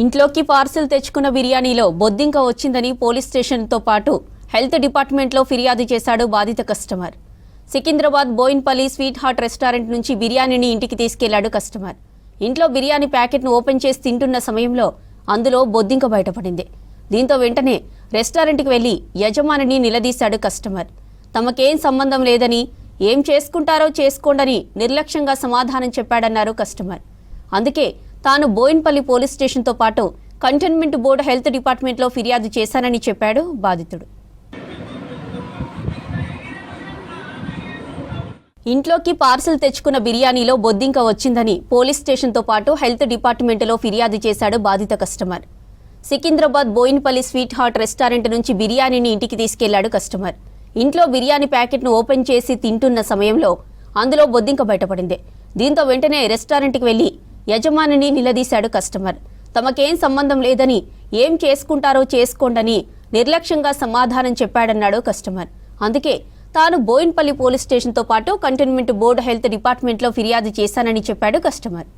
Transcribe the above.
ఇంట్లోకి పార్సిల్ తెచ్చుకున్న బిర్యానీలో బొద్దింక వచ్చిందని పోలీస్ స్టేషన్తో పాటు హెల్త్ డిపార్ట్మెంట్లో ఫిర్యాదు చేశాడు బాధిత customer. Secunderabad Boinpally sweet heart restaurant నుంచి బిర్యానీని ఇంటికి తీసుకెళ్ళాడు కస్టమర్. ఇంట్లో బిర్యానీ ప్యాకెట్ను ఓపెన్ చేసి తింటున్న సమయంలో అందులో బొద్దింక బయటపడింది. దీంతో వెంటనే రెస్టారెంట్కి వెళ్ళి యజమానిని నిలదీశాడు కస్టమర్. తమకేం సంబంధం లేదని ఏం చేసుకుంటారో చేసుకోండని నిర్లక్ష్యంగా సమాధానం చెప్పాడన్నారు కస్టమర్. అందుకే తాను బోయిన్పల్లి పోలీస్ స్టేషన్తో పాటు కంటైన్మెంట్ బోర్డు హెల్త్ డిపార్ట్మెంట్లో ఫిర్యాదు చేశానని చెప్పాడు బాధితుడు. ఇంట్లోకి పార్సల్ తెచ్చుకున్న బిర్యానీలో బొద్దింక వచ్చిందని పోలీస్ స్టేషన్తో పాటు హెల్త్ డిపార్ట్మెంట్లో ఫిర్యాదు చేశాడు బాధిత customer. Secunderabad Boinpally sweet heart restaurant నుంచి బిర్యానీని ఇంటికి తీసుకెళ్ళాడు కస్టమర్. ఇంట్లో బిర్యానీ ప్యాకెట్ను ఓపెన్ చేసి తింటున్న సమయంలో అందులో బొద్దింక బయటపడింది. దీంతో వెంటనే రెస్టారెంట్కి వెళ్ళి యజమానిని నిలదీశాడు కస్టమర్. తమకేం సంబంధం లేదని ఏం చేసుకుంటారో చేసుకోండని నిర్లక్ష్యంగా సమాధానం చెప్పాడన్నాడు కస్టమర్. అందుకే తాను బోయిన్పల్లి పోలీస్ స్టేషన్తో పాటు కంటైన్మెంట్ బోర్డు హెల్త్ డిపార్ట్మెంట్లో ఫిర్యాదు చేశానని చెప్పాడు కస్టమర్.